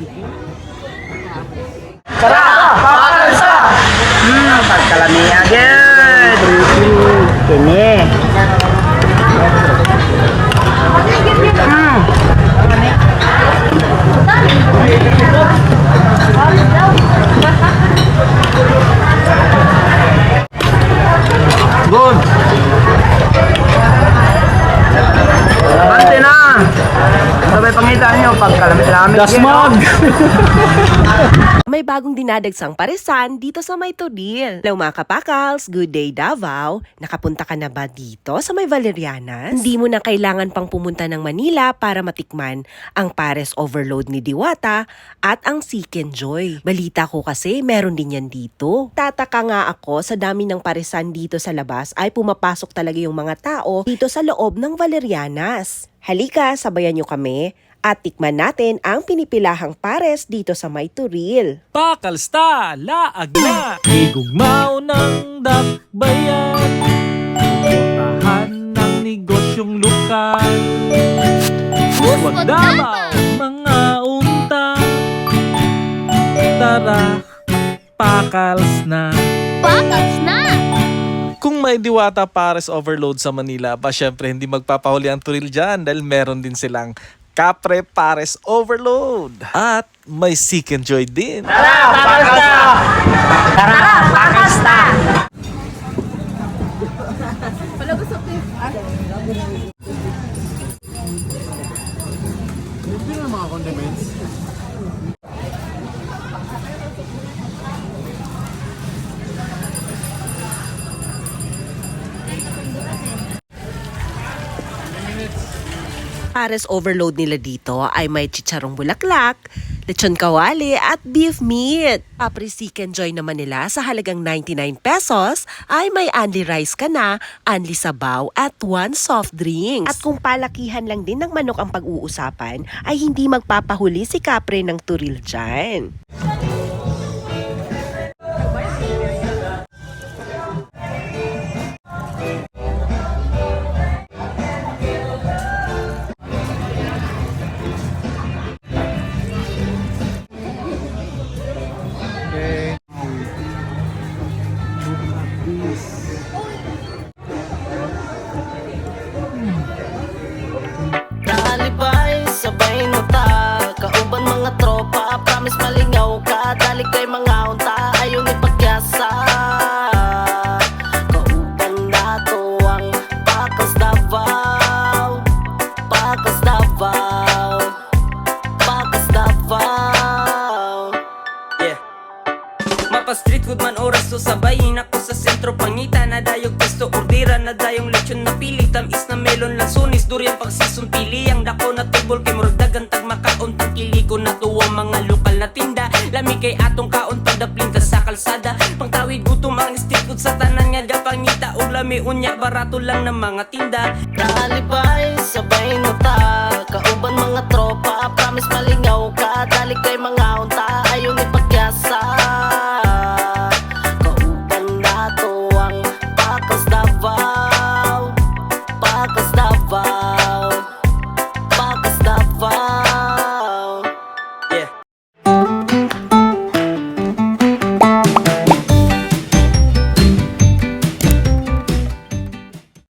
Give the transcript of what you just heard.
Tara! Papalan sa! Hmm, pagkalami agad! Kini! Hmm. Pagkalami-lami. Dasmag! May bagong dinadagsang paresan dito sa May Tudil. Hello mga kapakals, good day Davao. Nakapunta ka na ba dito sa May Valerianas? Hindi mo na kailangan pang pumunta ng Manila para matikman ang Pares Overload ni Diwata at ang Seek and Joy. Balita ko kasi meron din yan dito. Tataka nga ako sa dami ng paresan dito sa labas ay pumapasok talaga yung mga tao dito sa loob ng Valerianas. Halika, sabayan nyo kami at tikman natin ang pinipilahang pares dito sa May Turil. Pakalsta, laag na, igugmaw ng dakbayan, tahan ng negosyong lokal. Huwag damaw, mga unta, tara, pakals na. Pakals na! Kung may Diwata Pares Overload sa Manila, ba syempre hindi magpapahuli ang turil dyan dahil meron din silang Capre Pares Overload. At may Seek and Joy din. Tara, pakalsa! Tara, pakalsa! Pares overload nila dito ay may chicharong bulaklak, lechon kawali at beef meat. Kapri Seek and Joy naman nila sa halagang 99 pesos ay may only rice ka na, only sabaw at one soft drinks. At kung palakihan lang din ng manok ang pag-uusapan, ay hindi magpapahuli si Kapre ng turil dyan. Promise malingaw ka Dali kay mga unta, ayaw ni pagyasa Kauban na to ang Pakas Davao. Pakas Davao. Pakas Davao. Yeah. Mapa street man oras to sabayin. Ako sa sentro pangita na dayog pesto ordira na dayong lechon na pili. Tamis na melon lansunis durian pagsison pili ang dako na tubol kay murag dagan tag makaon tang kili ko na tuwa mga na tinda. Lami kay atong kaon pagdaplinta sa kalsada. Pangtawid gutom ang istikot sa tanan nga gapangita. O lami unya barato lang ng mga tinda. Nahalipay sabay no ta Kauban mga tropa Promise malingaw ka. Dali kay mga unta Ayon